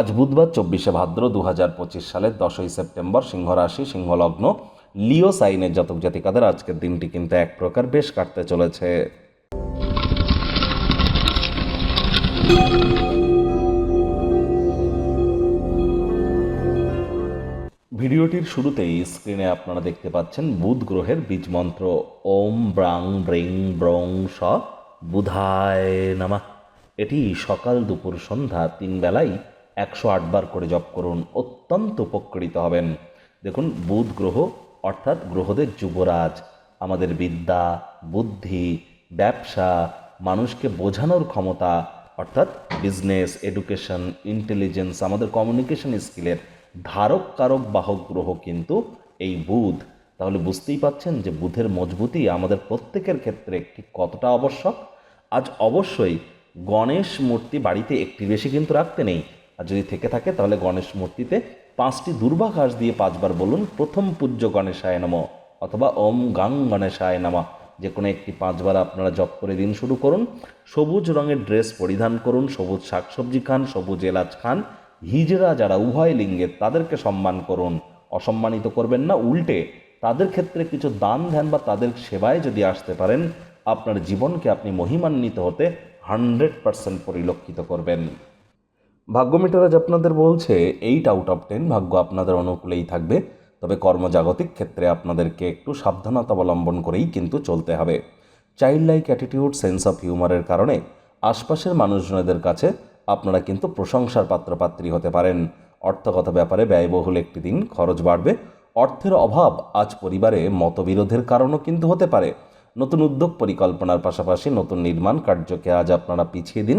আজ বুধবার, চব্বিশে ভাদ্র দু হাজার পঁচিশ সালের দশই সেপ্টেম্বর সিংহ রাশি সিংহলগ্ন, লিও সাইনের জাতক জাতিকাদের আজকের দিনটি কিন্তু এক প্রকার বেশ কাটতে চলেছে। ভিডিওটির শুরুতেই স্ক্রিনে আপনারা দেখতে পাচ্ছেন বুধ গ্রহের বীজ মন্ত্র। ওম ব্রাং ব্রিং ব্রং স বুধায় নামা। এটি সকাল দুপুর সন্ধ্যা তিন বেলায় একশো আটবার করে জপ করুন, অত্যন্ত উপকৃত হবেন। দেখুন, বুধ গ্রহ, অর্থাৎ গ্রহদের যুবরাজ, আমাদের বিদ্যা, বুদ্ধি, ব্যবসা, মানুষকে বোঝানোর ক্ষমতা, অর্থাৎ বিজনেস এডুকেশন ইন্টেলিজেন্স আমাদের কমিউনিকেশন স্কিলের ধারক কারক বাহক গ্রহ কিন্তু এই বুধ। তাহলে বুঝতেই পাচ্ছেন যে বুধের মজবুতি আমাদের প্রত্যেকের ক্ষেত্রে একটি কতটা আবশ্যক? আজ অবশ্যই গণেশ মূর্তি বাড়িতে একটি বেশি কিন্তু রাখতে নেই আর যদি থেকে থাকে, তাহলে গণেশ মূর্তিতে পাঁচটি দুর্বা ঘাস দিয়ে পাঁচবার বলুন, প্রথম পূজ্য গণেশায় নম অথবা ওম গাং গণেশায় নামা। যে কোনো একটি পাঁচবার আপনারা জপ করে দিন শুরু করুন। সবুজ রঙের ড্রেস পরিধান করুন, সবুজ শাকসবজি খান, সবুজ এলাচ খান। হিজরা যারা উভয় লিঙ্গের, তাদেরকে সম্মান করুন। অসম্মানিত করবেন না, উল্টে তাদের ক্ষেত্রে কিছু দান ধ্যান বা তাদের সেবায় যদি আসতে পারেন, আপনার জীবনকে আপনি মহিমান্বিত হতে হান্ড্রেড পারসেন্ট পরিলক্ষিত করবেন। ভাগ্য মিটার আজ আপনাদের বলছে এইট আউট অফ টেন ভাগ্য আপনাদের অনুকূলেই থাকবে। তবে কর্মজাগতিক ক্ষেত্রে আপনাদেরকে একটু সাবধানতা অবলম্বন করেই কিন্তু চলতে হবে। Child like attitude sense of হিউমারের কারণে আশপাশের মানুষজনদের কাছে আপনারা কিন্তু প্রশংসার পাত্রপাত্রী হতে পারেন। অর্থগত ব্যাপারে ব্যয়বহুল একটি দিন খরচ বাড়বে। অর্থের অভাব আজ পরিবারে মতবিরোধের কারণও কিন্তু হতে পারে। নতুন উদ্যোগ পরিকল্পনার পাশাপাশি নতুন নির্মাণ কার্যকে আজ আপনারা পিছিয়ে দিন।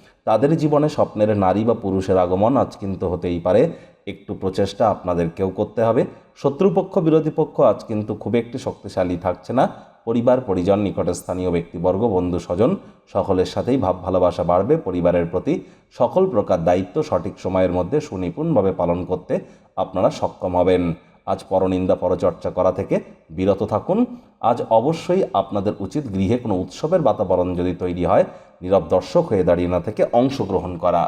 তাদের জীবনে স্বপ্নের নারী বা পুরুষের আগমন আজ কিন্তু হতেই পারে। একটু প্রচেষ্টা আপনাদেরকেও করতে হবে। শত্রুপক্ষ, বিরোধী পক্ষ আজ কিন্তু খুব একটি শক্তিশালী থাকছে না। পরিবার, পরিজন নিকটে স্থানীয় ব্যক্তিবর্গ, বন্ধু, স্বজন সকলের সাথেই ভাব ভালোবাসা বাড়বে। পরিবারের প্রতি সকল প্রকার দায়িত্ব সঠিক সময়ের মধ্যে সুনিপুণভাবে পালন করতে আপনারা সক্ষম হবেন। আজ পরনিন্দা পরচর্চা করা থেকে বিরত থাকুন। আজ অবশ্যই আপনাদের উচিত গৃহে কোনো উৎসবের বাতাবরণ যদি তৈরি হয়, নীরব দর্শক হয়ে দাঁড়িয়ে না থেকে অংশগ্রহণ করা।